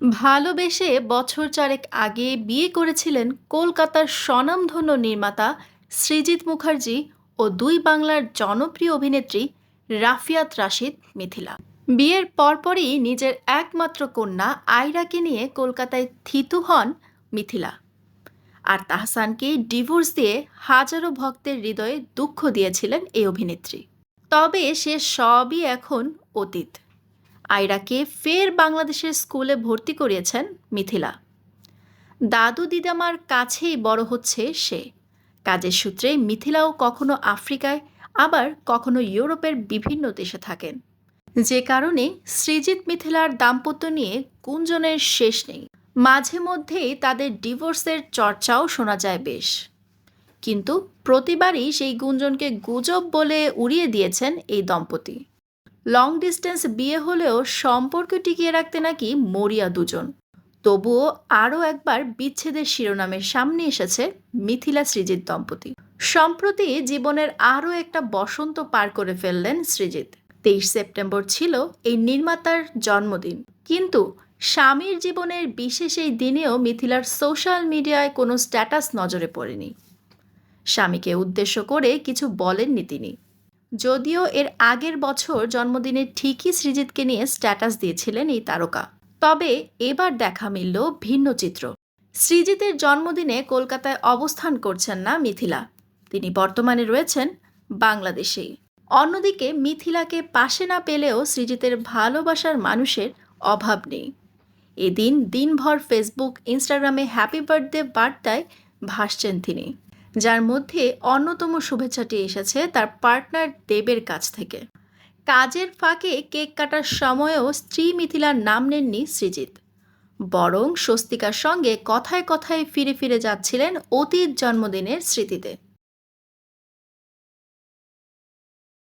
ভালোবেসে বছর চারেক আগে বিয়ে করেছিলেন কলকাতার স্বনামধন্য নির্মাতা সৃজিত মুখার্জি ও দুই বাংলার জনপ্রিয় অভিনেত্রী রাফিয়াত রাশিদ মিথিলা। বিয়ের পরপরই নিজের একমাত্র কন্যা আয়রাকে নিয়ে কলকাতায় থিতু হন মিথিলা। আর তাহসানকে ডিভোর্স দিয়ে হাজারো ভক্তের হৃদয়ে দুঃখ দিয়েছিলেন এই অভিনেত্রী। তবে সে সবই এখন অতীত। আয়রাকে ফের বাংলাদেশের স্কুলে ভর্তি করিয়েছেন মিথিলা। দাদু দিদামার কাছেই বড় হচ্ছে সে। কাজের সূত্রে মিথিলাও কখনো আফ্রিকায়, আবার কখনো ইউরোপের বিভিন্ন দেশে থাকেন। যে কারণে সৃজিত মিথিলার দাম্পত্য নিয়ে গুঞ্জনের শেষ নেই। মাঝে মধ্যেই তাদের ডিভোর্সের চর্চাও শোনা যায় বেশ। কিন্তু প্রতিবারই সেই গুঞ্জনকে গুজব বলে উড়িয়ে দিয়েছেন এই দম্পতি। লং ডিস্টেন্স বিয়ে হলেও সম্পর্ক টিকিয়ে রাখতে নাকি মরিয়া দুজন। তবুও আরও একবার বিচ্ছেদের শিরোনামের সামনে এসেছে মিথিলা সৃজিত দম্পতি। সম্প্রতি জীবনের আরও একটা বসন্ত পার করে ফেললেন সৃজিত। তেইশ সেপ্টেম্বর ছিল এই নির্মাতার জন্মদিন। কিন্তু স্বামীর জীবনের বিশেষ এই দিনেও মিথিলার সোশ্যাল মিডিয়ায় কোনো স্ট্যাটাস নজরে পড়েনি। স্বামীকে উদ্দেশ্য করে কিছু বলেননি তিনি। যদিও এর আগের বছর জন্মদিনে ঠিকই সৃজিতকে নিয়ে স্ট্যাটাস দিয়েছিলেন এই তারকা। তবে এবার দেখা মিলল ভিন্ন চিত্র। সৃজিতের জন্মদিনে কলকাতায় অবস্থান করছেন না মিথিলা। তিনি বর্তমানে রয়েছেন বাংলাদেশেই অন্যদিকে মিথিলাকে পাশে না পেলেও সৃজিতের ভালোবাসার মানুষের অভাব নেই। এদিন দিনভর ফেসবুক, ইনস্টাগ্রামে হ্যাপি বার্থডে বার্তায় ভাসছেন তিনি। যার মধ্যে অন্যতম শুভেচ্ছাটি এসেছে তার পার্টনার দেবের কাছ থেকে। কাজের ফাঁকে কেক কাটার সময়েও স্ত্রী মিথিলার নাম নেননি সৃজিত বরং স্বস্তিকার সঙ্গে কথায় কথায় ফিরে ফিরে যাচ্ছিলেন অতীত জন্মদিনের স্মৃতিতে।